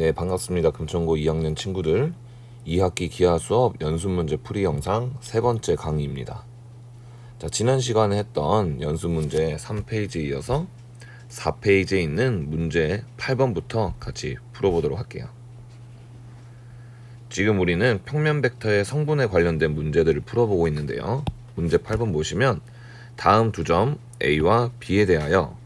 네, 반갑습니다. 금천고 2학년 친구들. 2학기 기하 수업 연습 문제 풀이 영상 세 번째 강의입니다. 자, 지난 시간에 했던 연습 문제 3페이지에 이어서 4페이지에 있는 문제 8번부터 같이 풀어보도록 할게요. 지금 우리는 평면 벡터의 성분에 관련된 문제들을 풀어보고 있는데요. 문제 8번 보시면 다음 두 점 A와 B에 대하여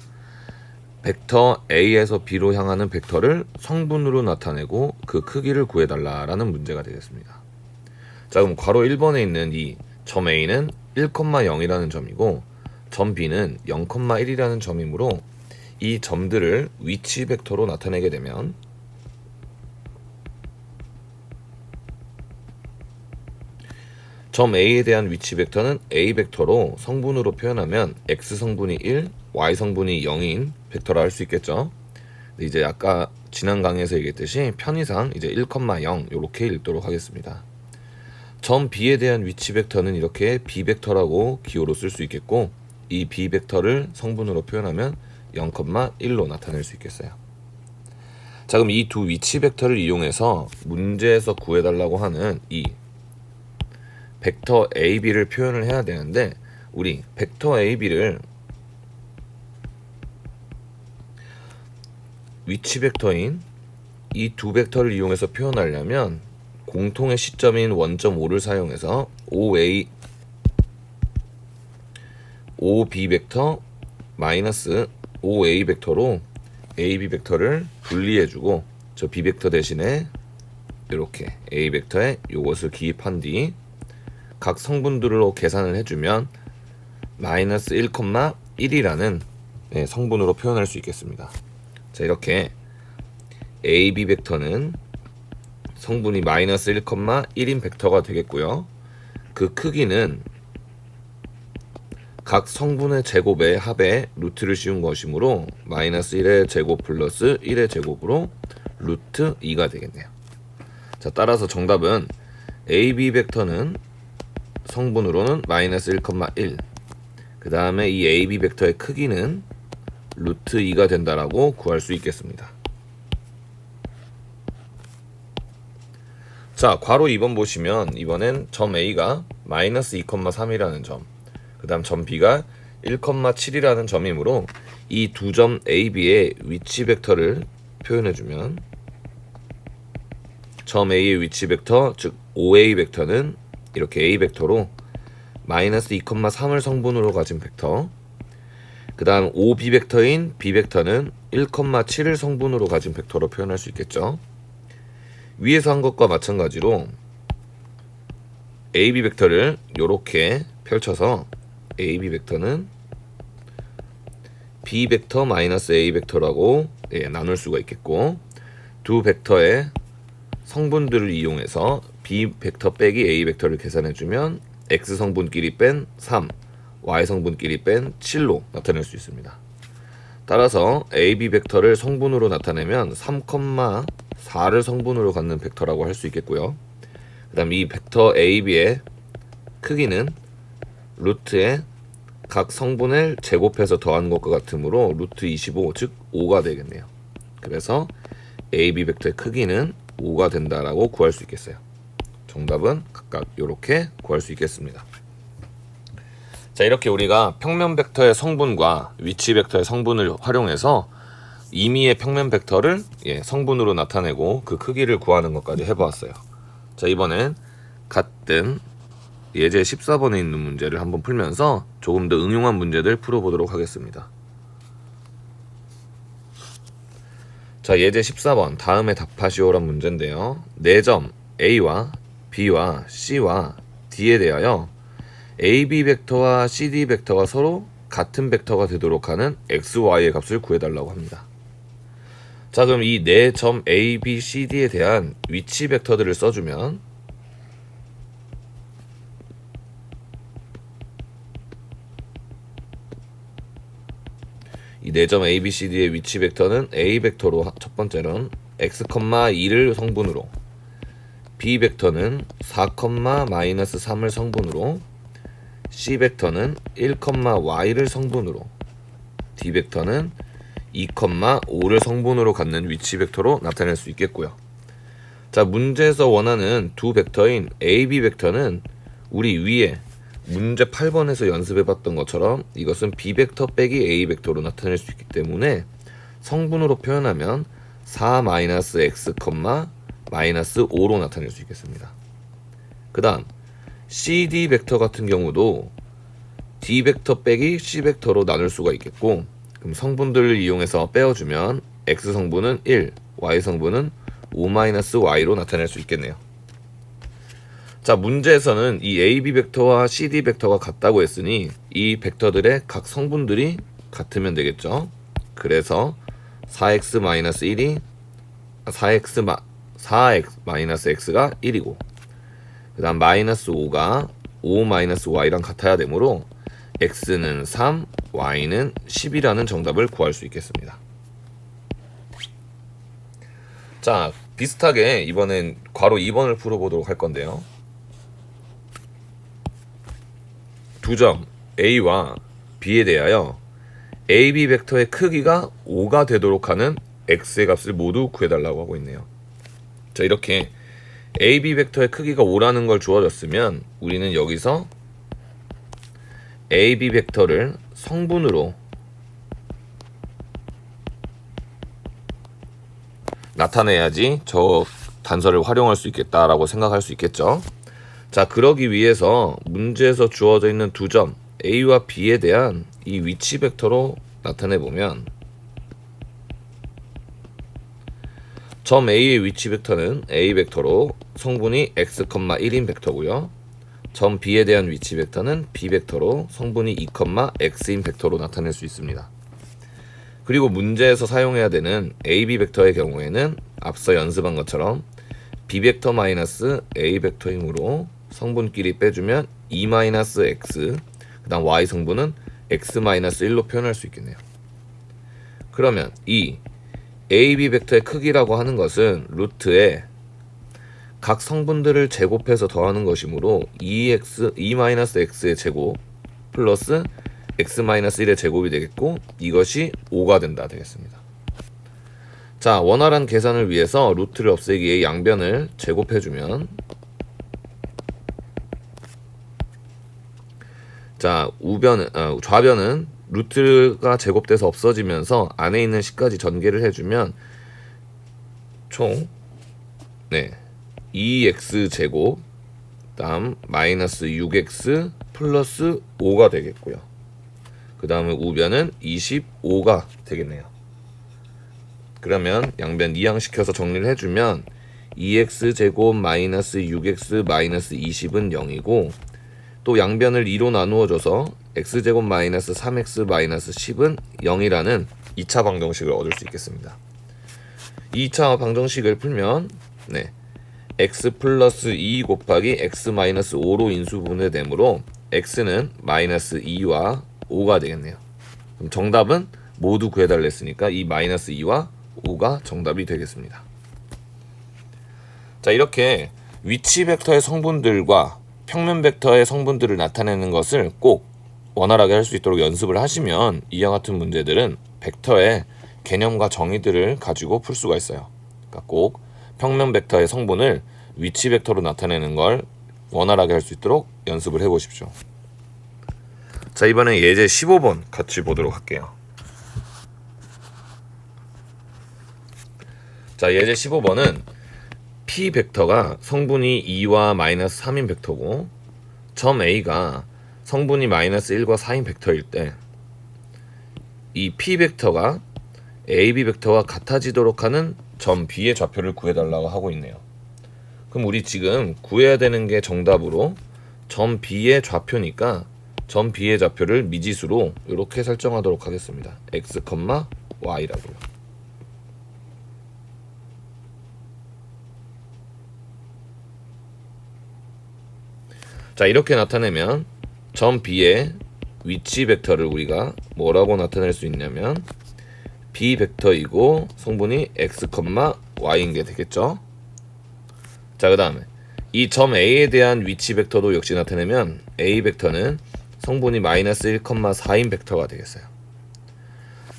벡터 A에서 B로 향하는 벡터를 성분으로 나타내고 그 크기를 구해달라라는 문제가 되겠습니다. 자, 그럼 괄호 1번에 있는 이 점 A는 1,0이라는 점이고 점 B는 0,1이라는 점이므로 이 점들을 위치 벡터로 나타내게 되면 점 A에 대한 위치 벡터는 A 벡터로 성분으로 표현하면 X 성분이 1, Y 성분이 0인 벡터라 할 수 있겠죠. 이제 아까 지난 강의에서 얘기했듯이 편의상 이제 1,0 이렇게 읽도록 하겠습니다. 점 B에 대한 위치 벡터는 이렇게 B 벡터라고 기호로 쓸 수 있겠고 이 B 벡터를 성분으로 표현하면 0,1로 나타낼 수 있겠어요. 자 그럼 이 두 위치 벡터를 이용해서 문제에서 구해달라고 하는 이 벡터 AB를 표현을 해야 되는데 우리 벡터 AB를 위치 벡터인 이 두 벡터를 이용해서 표현하려면 공통의 시점인 원점 5를 사용해서 OA OB 벡터 마이너스 OA 벡터로 AB 벡터를 분리해주고 저 B 벡터 대신에 이렇게 A 벡터에 이것을 기입한 뒤 각 성분들로 계산을 해주면 마이너스 1,1이라는 네, 성분으로 표현할 수 있겠습니다. 자 이렇게 AB 벡터는 성분이 마이너스 1,1인 벡터가 되겠고요. 그 크기는 각 성분의 제곱의 합에 루트를 씌운 것이므로 마이너스 1의 제곱 플러스 1의 제곱으로 루트 2가 되겠네요. 자 따라서 정답은 AB 벡터는 성분으로는 마이너스 1,1. 그 다음에 이 AB 벡터의 크기는 루트 2가 된다라고 구할 수 있겠습니다. 자, 괄호 2번 보시면 이번엔 점 A가 마이너스 2,3이라는 점, 그 다음 점 B가 1,7이라는 점이므로 이 두 점 A, B의 위치 벡터를 표현해주면 점 A의 위치 벡터, 즉 OA 벡터는 이렇게 A 벡터로 마이너스 2,3을 성분으로 가진 벡터 그 다음 OB 벡터인 B 벡터는 1,7을 성분으로 가진 벡터로 표현할 수 있겠죠? 위에서 한 것과 마찬가지로 AB 벡터를 이렇게 펼쳐서 AB 벡터는 B 벡터 마이너스 A 벡터라고 예, 나눌 수가 있겠고 두 벡터의 성분들을 이용해서 B 벡터 빼기 A 벡터를 계산해주면 X 성분끼리 뺀 3, Y 성분끼리 뺀 7로 나타낼 수 있습니다. 따라서 AB 벡터를 성분으로 나타내면 3,4를 성분으로 갖는 벡터라고 할 수 있겠고요. 그 다음 이 벡터 AB의 크기는 루트에 각 성분을 제곱해서 더한 것과 같으므로 루트 25, 즉 5가 되겠네요. 그래서 AB 벡터의 크기는 5가 된다라고 구할 수 있겠어요. 정답은 각각 이렇게 구할 수 있겠습니다. 자, 이렇게 우리가 평면 벡터의 성분과 위치 벡터의 성분을 활용해서 임의의 평면 벡터를 예, 성분으로 나타내고 그 크기를 구하는 것까지 해보았어요. 자, 이번엔 같은 예제 14번에 있는 문제를 한번 풀면서 조금 더 응용한 문제들 풀어보도록 하겠습니다. 자, 예제 14번 다음에 답하시오란 문제인데요. 4점 A와 B와 C와 D에 대하여 AB 벡터와 CD 벡터가 서로 같은 벡터가 되도록 하는 XY의 값을 구해달라고 합니다. 자, 그럼 이 네 점 A, B, C, D에 대한 위치 벡터들을 써주면 이 네 점 A, B, C, D의 위치 벡터는 A 벡터로 첫 번째는 x, 2를 성분으로 B 벡터는 4, 마이너스 3을 성분으로 C 벡터는 1, y를 성분으로 D 벡터는 2,5를 성분으로 갖는 위치 벡터로 나타낼 수 있겠고요. 자, 문제에서 원하는 두 벡터인 A, B 벡터는 우리 위에 문제 8번에서 연습해 봤던 것처럼 이것은 B 벡터 빼기 A 벡터로 나타낼 수 있기 때문에 성분으로 표현하면 4-x, 마이너스 5로 나타낼 수 있겠습니다. 그 다음 CD 벡터 같은 경우도 D 벡터 빼기 C 벡터로 나눌 수가 있겠고 그럼 성분들을 이용해서 빼어주면 X 성분은 1, Y 성분은 5-y로 나타낼 수 있겠네요. 자, 문제에서는 이 AB 벡터와 CD 벡터가 같다고 했으니 이 벡터들의 각 성분들이 같으면 되겠죠. 그래서 4x-1이 4x 4x x가 1이고 그 다음 마이너스 5가 5-y랑 같아야 되므로 x는 3, y는 10이라는 정답을 구할 수 있겠습니다. 자, 비슷하게 이번엔 괄호 2번을 풀어보도록 할 건데요. 두 점 A와 B에 대하여 AB 벡터의 크기가 5가 되도록 하는 X의 값을 모두 구해달라고 하고 있네요. 자, 이렇게 AB 벡터의 크기가 5라는 걸 주어졌으면 우리는 여기서 AB 벡터를 성분으로 나타내야지 저 단서를 활용할 수 있겠다라고 생각할 수 있겠죠. 자, 그러기 위해서 문제에서 주어져 있는 두 점 A와 B에 대한 이 위치 벡터로 나타내 보면 점 A의 위치 벡터는 A 벡터로 성분이 x, 1인 벡터고요. 점 B에 대한 위치 벡터는 B 벡터로 성분이 2, x인 벡터로 나타낼 수 있습니다. 그리고 문제에서 사용해야 되는 AB 벡터의 경우에는 앞서 연습한 것처럼 B 벡터 마이너스 A 벡터이므로 성분끼리 빼주면 2 마이너스 x 그다음 y 성분은 x 마이너스 1로 표현할 수 있겠네요. 그러면 이 AB 벡터의 크기라고 하는 것은 루트에 각 성분들을 제곱해서 더하는 것이므로 2x 2-x의 제곱 플러스 x-1의 제곱이 되겠고 이것이 5가 된다 되겠습니다. 자, 원활한 계산을 위해서 루트를 없애기에 양변을 제곱해 주면 자, 우변은 어, 좌변은 루트가 제곱돼서 없어지면서 안에 있는 식까지 전개를 해주면 총 네, 2x 제곱 다음 마이너스 6x 플러스 5가 되겠고요. 그 다음에 우변은 25가 되겠네요. 그러면 양변 이항시켜서 정리를 해주면 2x 제곱 마이너스 6x 마이너스 20은 0이고 또 양변을 2로 나누어줘서 x제곱 마이너스 3x 마이너스 10은 0이라는 2차 방정식을 얻을 수 있겠습니다. 2차 방정식을 풀면 네, x 플러스 2 곱하기 x 마이너스 5로 인수분해되므로 x는 마이너스 2와 5가 되겠네요. 그럼 정답은 모두 구해달라 했으니까 이 마이너스 2와 5가 정답이 되겠습니다. 자 이렇게 위치 벡터의 성분들과 평면 벡터의 성분들을 나타내는 것을 꼭 원활하게 할 수 있도록 연습을 하시면 이와 같은 문제들은 벡터의 개념과 정의들을 가지고 풀 수가 있어요. 그러니까 꼭 평면 벡터의 성분을 위치 벡터로 나타내는 걸 원활하게 할 수 있도록 연습을 해 보십시오. 자, 이번에 예제 15번 같이 보도록 할게요. 자, 예제 15번은 P 벡터가 성분이 2와 마이너스 3인 벡터고 점 A가 성분이 마이너스 1과 4인 벡터일 때 이 P 벡터가 AB 벡터와 같아지도록 하는 점 B의 좌표를 구해달라고 하고 있네요. 그럼 우리 지금 구해야 되는 게 정답으로 점 B의 좌표니까 점 B의 좌표를 미지수로 이렇게 설정하도록 하겠습니다. x, y라고요. 자 이렇게 나타내면 점 B의 위치 벡터를 우리가 뭐라고 나타낼 수 있냐면 B 벡터이고 성분이 x, y인 게 되겠죠. 자, 그 다음에 이 점 A에 대한 위치 벡터도 역시 나타내면 A 벡터는 성분이 마이너스 1, 4인 벡터가 되겠어요.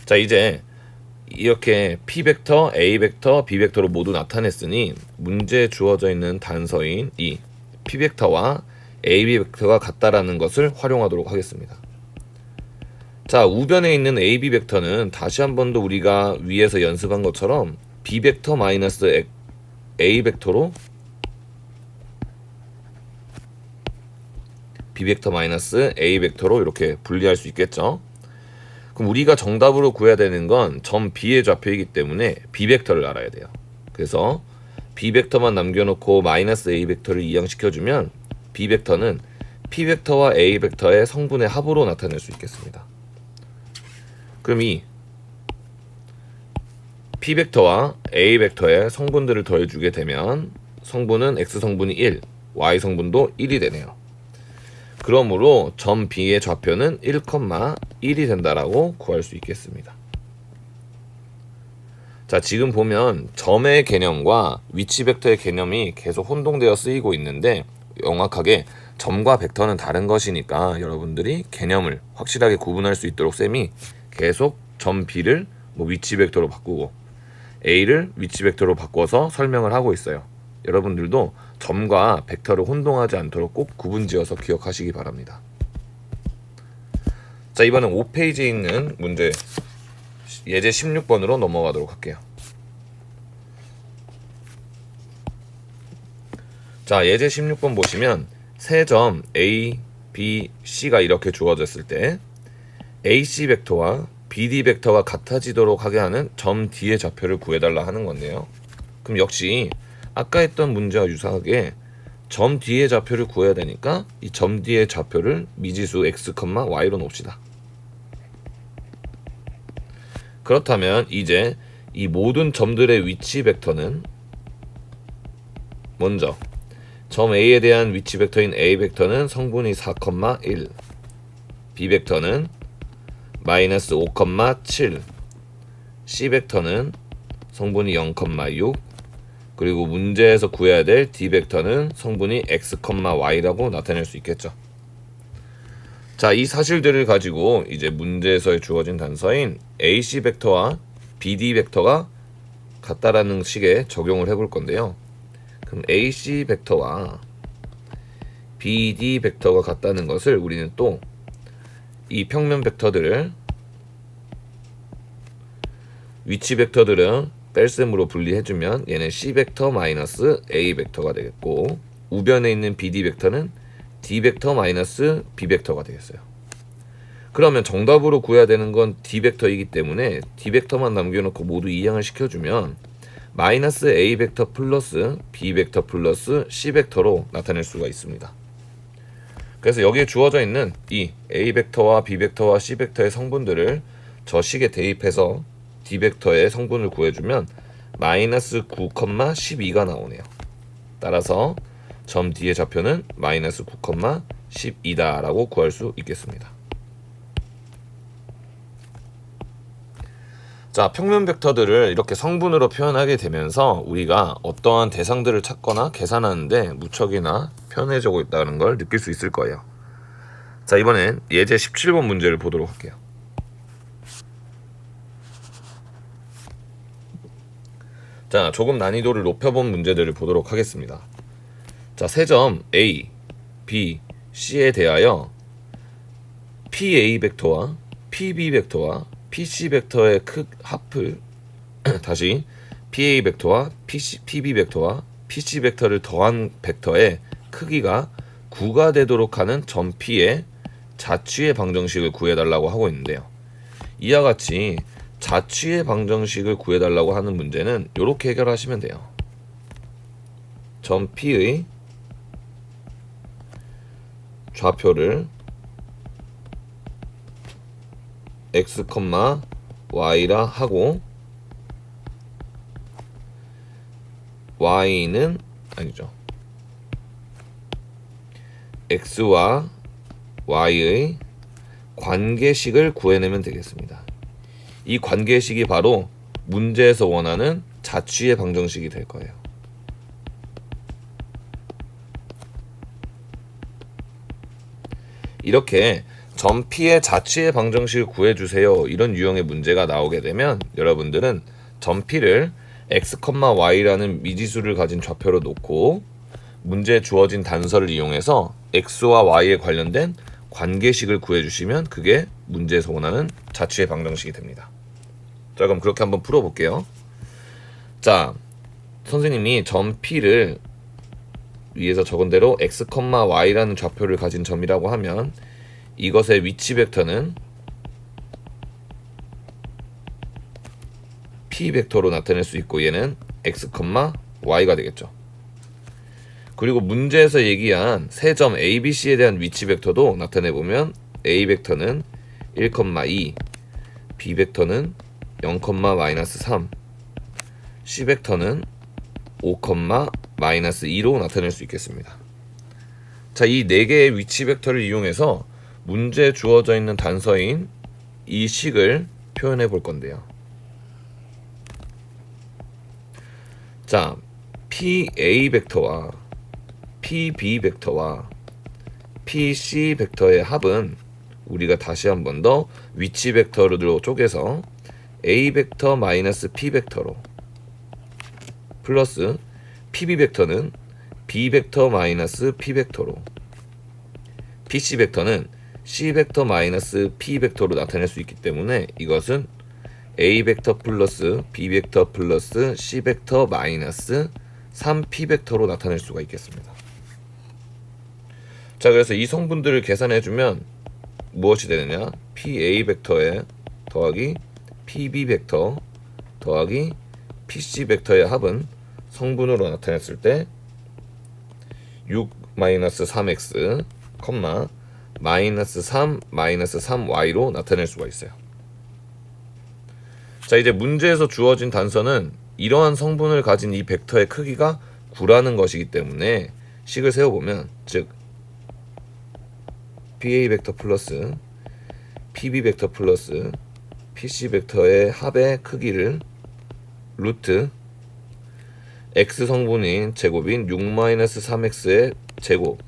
자, 이제 이렇게 p 벡터, a 벡터, b 벡터로 모두 나타냈으니 문제에 주어져 있는 단서인 이 p 벡터와 a, b 벡터가 같다라는 것을 활용하도록 하겠습니다. 자, 우변에 있는 a, b 벡터는 다시 한 번 더 우리가 위에서 연습한 것처럼 b 벡터 마이너스 a 벡터로 b 벡터 마이너스 a 벡터로 이렇게 분리할 수 있겠죠. 그럼 우리가 정답으로 구해야 되는 건 점 b의 좌표이기 때문에 b 벡터를 알아야 돼요. 그래서 b 벡터만 남겨놓고 마이너스 a 벡터를 이항시켜주면 b 벡터는 p 벡터와 a 벡터의 성분의 합으로 나타낼 수 있겠습니다. 그럼 이 p 벡터와 a 벡터의 성분들을 더해주게 되면 성분은 x 성분이 1, y 성분도 1이 되네요. 그러므로 점 B의 좌표는 1,1이 된다라고 구할 수 있겠습니다. 자, 지금 보면 점의 개념과 위치 벡터의 개념이 계속 혼동되어 쓰이고 있는데 명확하게 점과 벡터는 다른 것이니까 여러분들이 개념을 확실하게 구분할 수 있도록 쌤이 계속 점 B를 뭐 위치 벡터로 바꾸고 A를 위치 벡터로 바꿔서 설명을 하고 있어요. 여러분들도 점과 벡터를 혼동하지 않도록 꼭 구분지어서 기억하시기 바랍니다. 자 이번엔 5페이지에 있는 문제 예제 16번으로 넘어가도록 할게요. 자 예제 16번 보시면 세 점 A, B, C가 이렇게 주어졌을 때 AC 벡터와 BD 벡터가 같아지도록 하게 하는 점 D의 좌표를 구해달라 하는 건데요. 그럼 역시 아까 했던 문제와 유사하게 점 뒤의 좌표를 구해야 되니까 이점 뒤의 좌표를 미지수 x, y로 놓읍시다. 그렇다면 이제 이 모든 점들의 위치 벡터는 먼저 점 A에 대한 위치 벡터인 A 벡터는 성분이 4,1 B 벡터는 마이너스 5,7 C 벡터는 성분이 0,6 그리고 문제에서 구해야 될 d 벡터는 성분이 x, y라고 나타낼 수 있겠죠. 자, 이 사실들을 가지고 이제 문제에서 주어진 단서인 ac 벡터와 bd 벡터가 같다라는 식의 적용을 해볼 건데요. 그럼 ac 벡터와 bd 벡터가 같다는 것을 우리는 또 이 평면 벡터들을 위치 벡터들은 뺄셈으로 분리해주면 얘는 C 벡터 마이너스 A 벡터가 되겠고 우변에 있는 BD 벡터는 D 벡터 마이너스 B 벡터가 되겠어요. 그러면 정답으로 구해야 되는 건 D 벡터이기 때문에 D 벡터만 남겨놓고 모두 이항을 시켜주면 마이너스 A 벡터 플러스 B 벡터 플러스 C 벡터로 나타낼 수가 있습니다. 그래서 여기에 주어져 있는 이 A 벡터와 B 벡터와 C 벡터의 성분들을 저 식에 대입해서 D 벡터의 성분을 구해주면 마이너스 9,12가 나오네요. 따라서 점 D의 좌표는 마이너스 9,12다라고 구할 수 있겠습니다. 자, 평면 벡터들을 이렇게 성분으로 표현하게 되면서 우리가 어떠한 대상들을 찾거나 계산하는데 무척이나 편해지고 있다는 걸 느낄 수 있을 거예요. 자, 이번엔 예제 17번 문제를 보도록 할게요. 자, 조금 난이도를 높여본 문제들을 보도록 하겠습니다. 자, 세 점 A, B, C에 대하여 PA 벡터와 PB 벡터와 PC 벡터의 크 합을 다시 PA 벡터와 PC, PB 벡터와 PC 벡터를 더한 벡터의 크기가 9가 되도록 하는 점 P의 자취의 방정식을 구해달라고 하고 있는데요. 이와 같이 자취의 방정식을 구해달라고 하는 문제는 이렇게 해결하시면 돼요. 점 P의 좌표를 x, y라 하고 y는 아니죠. x와 y의 관계식을 구해내면 되겠습니다. 이 관계식이 바로 문제에서 원하는 자취의 방정식이 될 거예요. 이렇게 점 P의 자취의 방정식을 구해주세요. 이런 유형의 문제가 나오게 되면 여러분들은 점 P를 x, y라는 미지수를 가진 좌표로 놓고 문제에 주어진 단서를 이용해서 x와 y에 관련된 관계식을 구해주시면 그게 문제에서 원하는 자취의 방정식이 됩니다. 자 그럼 그렇게 한번 풀어볼게요. 자 선생님이 점 P를 위에서 적은 대로 x, y라는 좌표를 가진 점이라고 하면 이것의 위치 벡터는 p 벡터로 나타낼 수 있고 얘는 x, y가 되겠죠. 그리고 문제에서 얘기한 세 점 A, B, C에 대한 위치 벡터도 나타내 보면 A 벡터는 1,2, B 벡터는 0,-3, C 벡터는 5,-2로 나타낼 수 있겠습니다. 자, 이 네 개의 위치 벡터를 이용해서 문제에 주어져 있는 단서인 이 식을 표현해 볼 건데요. 자, PA 벡터와 PB 벡터와 PC 벡터의 합은 우리가 다시 한 번 더 위치 벡터로 쪼개서 A 벡터 마이너스 P 벡터로 플러스 PB 벡터는 B 벡터 마이너스 P 벡터로 PC 벡터는 C 벡터 마이너스 P 벡터로 나타낼 수 있기 때문에 이것은 A 벡터 플러스 B 벡터 플러스 C 벡터 마이너스 3P 벡터로 나타낼 수가 있겠습니다. 자, 그래서 이 성분들을 계산해 주면 무엇이 되느냐? PA 벡터에 더하기 PB 벡터 더하기 PC 벡터의 합은 성분으로 나타냈을 때 6 3x, 컴 마 마이너스 3 마이너스 3y로 나타낼 수가 있어요. 자 이제 문제에서 주어진 단서는 이러한 성분을 가진 이 벡터의 크기가 9라는 것이기 때문에 식을 세워보면 즉 PA 벡터 플러스 PB 벡터 플러스 PC 벡터의 합의 크기를 루트 x 성분인 제곱인 6-3x의 제곱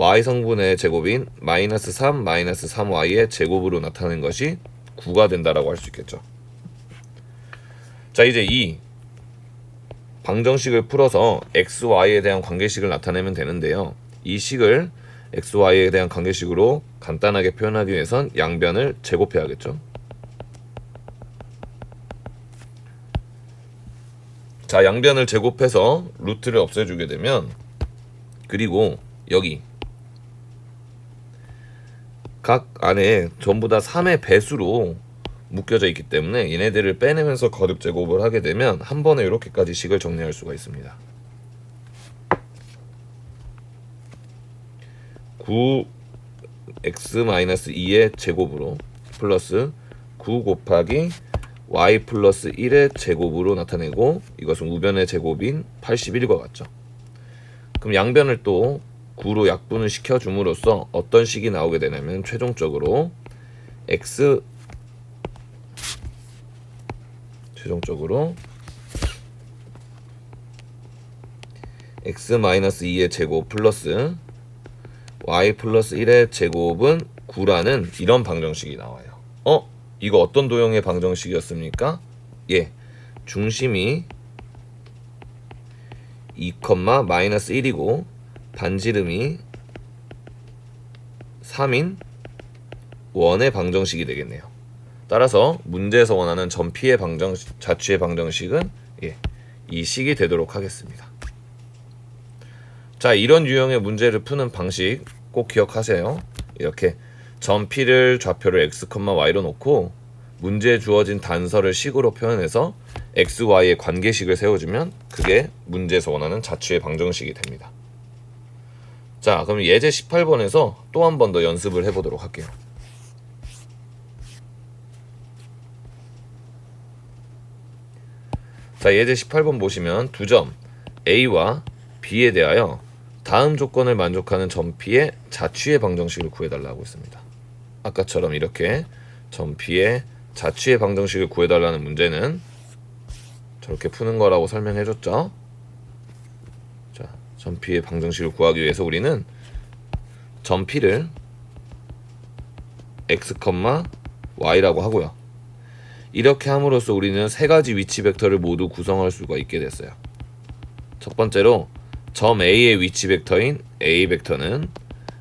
y 성분의 제곱인 마이너스 3 마이너스 3y의 제곱으로 나타낸 것이 9가 된다라고 할 수 있겠죠. 자 이제 이 방정식을 풀어서 x, y에 대한 관계식을 나타내면 되는데요. 이 식을 x, y에 대한 관계식으로 간단하게 표현하기 위해선 양변을 제곱해야겠죠. 자 양변을 제곱해서 루트를 없애주게 되면 그리고 여기 각 안에 전부 다 3의 배수로 묶여져 있기 때문에 얘네들을 빼내면서 거듭 제곱을 하게 되면 한 번에 이렇게까지 식을 정리할 수가 있습니다. 9x-2의 제곱으로 플러스 9 곱하기 y 플러스 1의 제곱으로 나타내고 이것은 우변의 제곱인 81과 같죠. 그럼 양변을 또 9로 약분을 시켜줌으로써 어떤 식이 나오게 되냐면 최종적으로 x 최종적으로 x-2의 제곱 플러스 y 플러스 1의 제곱은 9라는 이런 방정식이 나와요. 어? 이거 어떤 도형의 방정식이었습니까? 예. 중심이 2, 마이너스 1이고 반지름이 3인 원의 방정식이 되겠네요. 따라서 문제에서 원하는 전피의 방정 자취의 방정식은 예, 이 식이 되도록 하겠습니다. 자, 이런 유형의 문제를 푸는 방식 꼭 기억하세요. 이렇게 점 P를 좌표를 x, y로 놓고 문제에 주어진 단서를 식으로 표현해서 x, y의 관계식을 세워주면 그게 문제에서 원하는 자취의 방정식이 됩니다. 자, 그럼 예제 18번에서 또 한 번 더 연습을 해보도록 할게요. 자, 예제 18번 보시면 두 점 A와 B에 대하여 다음 조건을 만족하는 점 P의 자취의 방정식을 구해달라고 했습니다. 아까처럼 이렇게 점 P의 자취의 방정식을 구해달라는 문제는 저렇게 푸는 거라고 설명해줬죠. P의 방정식을 구하기 위해서 우리는 점 P를 x, y라고 하고요. 이렇게 함으로써 우리는 세 가지 위치 벡터를 모두 구성할 수가 있게 됐어요. 첫 번째로 점 A의 위치 벡터인 A 벡터는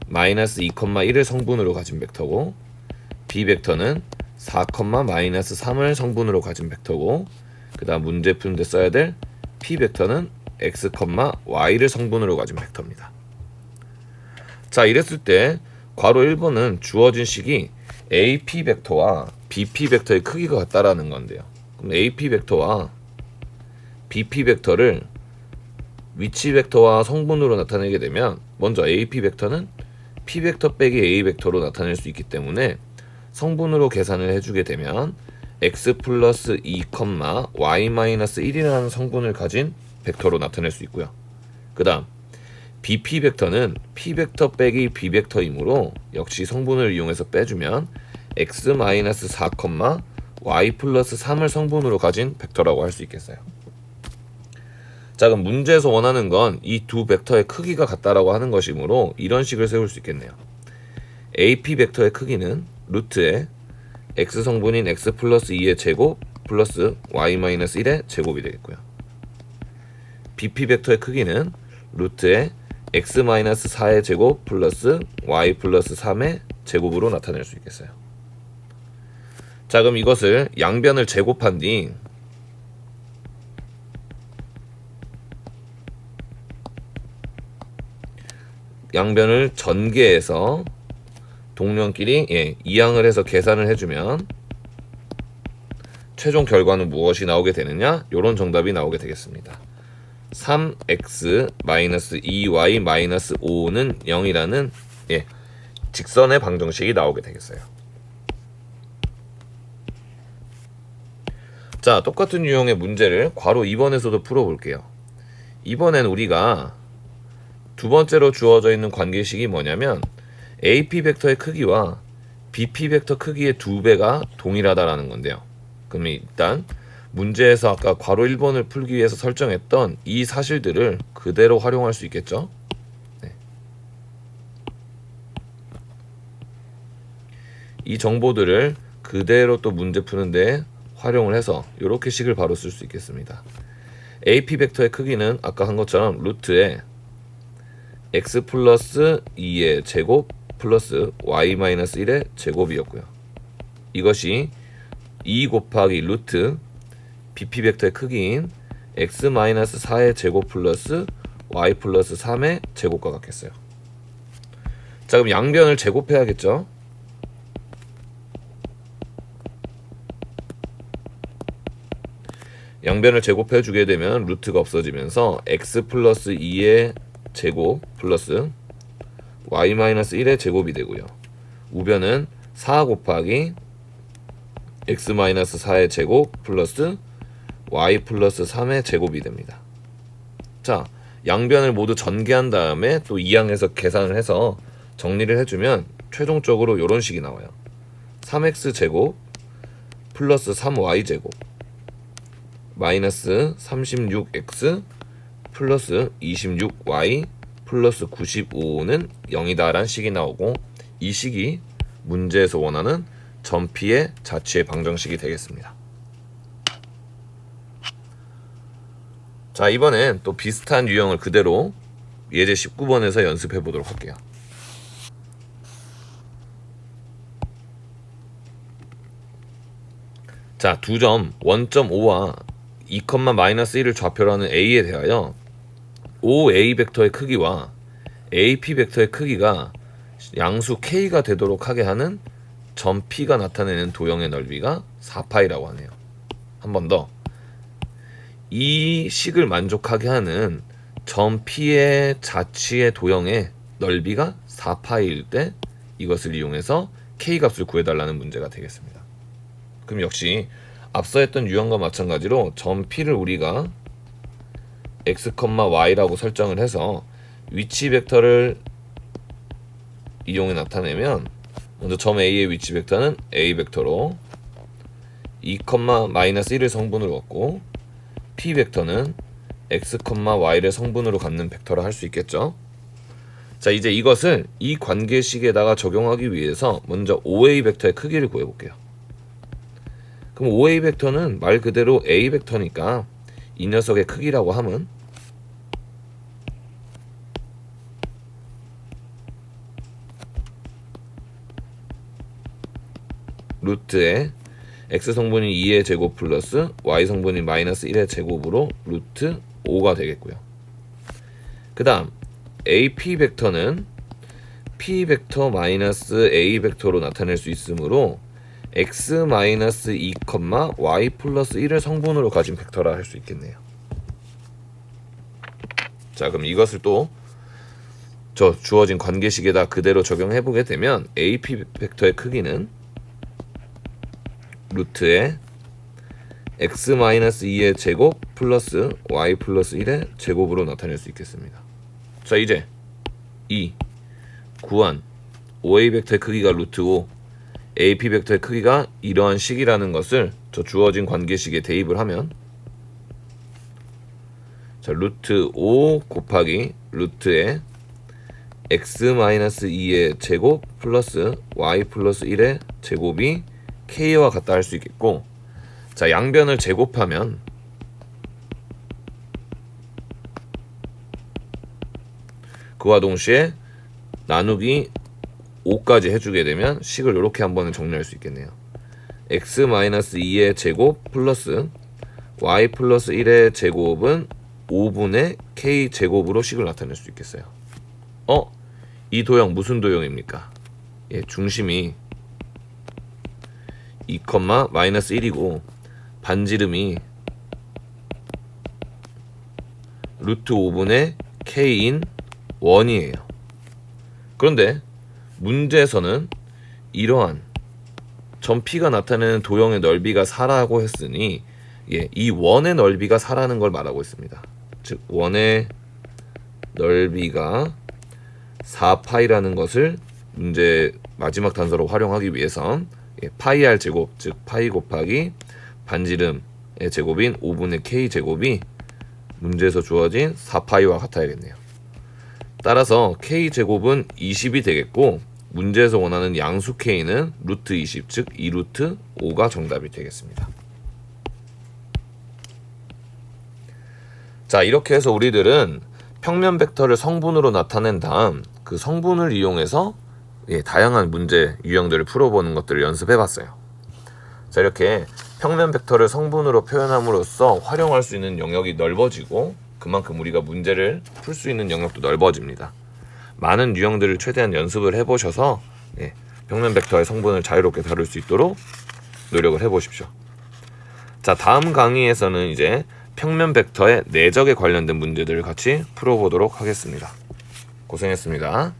마이너스 2, 1을 성분으로 가진 벡터고 B 벡터는 4, 마이너스 3을 성분으로 가진 벡터고 그 다음 문제 푸는데 써야 될 P 벡터는 x, y를 성분으로 가진 벡터입니다. 자 이랬을 때 괄호 1번은 주어진 식이 AP 벡터와 BP 벡터의 크기가 같다라는 건데요. 그럼 AP 벡터와 BP 벡터를 위치 벡터와 성분으로 나타내게 되면 먼저 AP 벡터는 P 벡터 빼기 A 벡터로 나타낼 수 있기 때문에 성분으로 계산을 해주게 되면 x 플러스 2, y 마이너스 1이라는 성분을 가진 벡터로 나타낼 수 있고요. 그 다음 BP 벡터는 P 벡터 빼기 B 벡터이므로 역시 성분을 이용해서 빼주면 x 마이너스 4, y 플러스 3을 성분으로 가진 벡터라고 할 수 있겠어요. 자 그럼 문제에서 원하는 건 이 두 벡터의 크기가 같다라고 하는 것이므로 이런 식을 세울 수 있겠네요. AP 벡터의 크기는 루트에 x 성분인 x 플러스 2의 제곱 플러스 y 마이너스 1의 제곱이 되겠고요. BP 벡터의 크기는 루트에 x 마이너스 4의 제곱 플러스 y 플러스 3의 제곱으로 나타낼 수 있겠어요. 자 그럼 이것을 양변을 제곱한 뒤 양변을 전개해서 동량끼리 예, 이항을 해서 계산을 해주면 최종 결과는 무엇이 나오게 되느냐? 이런 정답이 나오게 되겠습니다. 3x 2y 5는 0이라는 예, 직선의 방정식이 나오게 되겠어요. 자, 똑같은 유형의 문제를 괄호 2번에서도 풀어볼게요. 이번엔 우리가 두 번째로 주어져 있는 관계식이 뭐냐면 AP 벡터의 크기와 BP 벡터 크기의 두 배가 동일하다라는 건데요. 그럼 일단 문제에서 아까 괄호 1번을 풀기 위해서 설정했던 이 사실들을 그대로 활용할 수 있겠죠? 네. 이 정보들을 그대로 또 문제 푸는데 활용을 해서 이렇게 식을 바로 쓸 수 있겠습니다. AP 벡터의 크기는 아까 한 것처럼 루트에 x 플러스 2의 제곱 플러스 y 마이너스 1의 제곱이었고요. 이것이 2 곱하기 루트 bp 벡터의 크기인 x 마이너스 4의 제곱 플러스 y 플러스 3의 제곱과 같겠어요. 자 그럼 양변을 제곱해야겠죠. 양변을 제곱해 주게 되면 루트가 없어지면서 x 플러스 2의 제곱 플러스 y-1의 제곱이 되고요. 우변은 4 곱하기 x-4의 제곱 플러스 y 플러스 3의 제곱이 됩니다. 자, 양변을 모두 전개한 다음에 또 이항에서 계산을 해서 정리를 해주면 최종적으로 이런 식이 나와요. 3x 제곱 플러스 3y 제곱 마이너스 36x 플러스 26y 플러스 95는 0이다라는 식이 나오고 이 식이 문제에서 원하는 전피의 자취의 방정식이 되겠습니다. 자 이번엔 또 비슷한 유형을 그대로 예제 19번에서 연습해 보도록 할게요. 자, 두 점 1.5와 2, 마이너스 1을 좌표로 하는 A에 대하여 OA 벡터의 크기와 AP 벡터의 크기가 양수 K가 되도록 하게 하는 점 P가 나타내는 도형의 넓이가 4파이라고 하네요. 한 번 더. 이 식을 만족하게 하는 점 P의 자취의 도형의 넓이가 4파이일 때 이것을 이용해서 K 값을 구해달라는 문제가 되겠습니다. 그럼 역시 앞서 했던 유형과 마찬가지로 점 P를 우리가 x, y라고 설정을 해서 위치 벡터를 이용해 나타내면 먼저 점 A의 위치 벡터는 A 벡터로 2, 마이너스 1을 성분으로 갖고 P 벡터는 x, y를 성분으로 갖는 벡터라 할 수 있겠죠. 자 이제 이것을 이 관계식에다가 적용하기 위해서 먼저 OA 벡터의 크기를 구해 볼게요. 그럼 OA 벡터는 말 그대로 A 벡터니까 이 녀석의 크기라고 하면 루트에 x 성분이 2의 제곱 플러스 y 성분이 마이너스 1의 제곱으로 루트 5가 되겠고요. 그 다음 AP 벡터는 P 벡터 마이너스 A 벡터로 나타낼 수 있으므로 x 마이너스 2, y 플러스 1을 성분으로 가진 벡터라 할 수 있겠네요. 자, 그럼 이것을 또 저 주어진 관계식에다 그대로 적용해 보게 되면 AP 벡터의 크기는 루트에 x 마이너스 2의 제곱 플러스 y 플러스 1의 제곱으로 나타낼 수 있겠습니다. 자 이제 2 구한 OA 벡터의 크기가 루트 5 AP 벡터의 크기가 이러한 식이라는 것을 저 주어진 관계식에 대입을 하면 자 루트 5 곱하기 루트에 x 마이너스 2의 제곱 플러스 y 플러스 1의 제곱이 k와 같다 할 수 있겠고 자 양변을 제곱하면 그와 동시에 나누기 5까지 해주게 되면 식을 이렇게 한번 정리할 수 있겠네요. x 마이너스 2의 제곱 플러스 y 플러스 1의 제곱은 5분의 k 제곱으로 식을 나타낼 수 있겠어요. 어? 이 도형 무슨 도형입니까? 예, 중심이 2, 마이너스 1이고 반지름이 루트 5분의 k인 1이에요. 그런데 문제에서는 이러한 점 P가 나타내는 도형의 넓이가 4라고 했으니 예, 이 원의 넓이가 4라는 걸 말하고 있습니다. 즉 원의 넓이가 4파이라는 것을 문제 마지막 단서로 활용하기 위해선 예, 파이 r 제곱 즉 파이 곱하기 반지름의 제곱인 5분의 k 제곱이 문제에서 주어진 4파이와 같아야겠네요. 따라서 k 제곱은 20이 되겠고 문제에서 원하는 양수 k는 루트 20, 즉 2루트 5가 정답이 되겠습니다. 자, 이렇게 해서 우리들은 평면 벡터를 성분으로 나타낸 다음 그 성분을 이용해서 예, 다양한 문제 유형들을 풀어보는 것들을 연습해봤어요. 자, 이렇게 평면 벡터를 성분으로 표현함으로써 활용할 수 있는 영역이 넓어지고 그만큼 우리가 문제를 풀 수 있는 영역도 넓어집니다. 많은 유형들을 최대한 연습을 해보셔서 예, 평면 벡터의 성분을 자유롭게 다룰 수 있도록 노력을 해보십시오. 자, 다음 강의에서는 이제 평면 벡터의 내적에 관련된 문제들을 같이 풀어보도록 하겠습니다. 고생했습니다.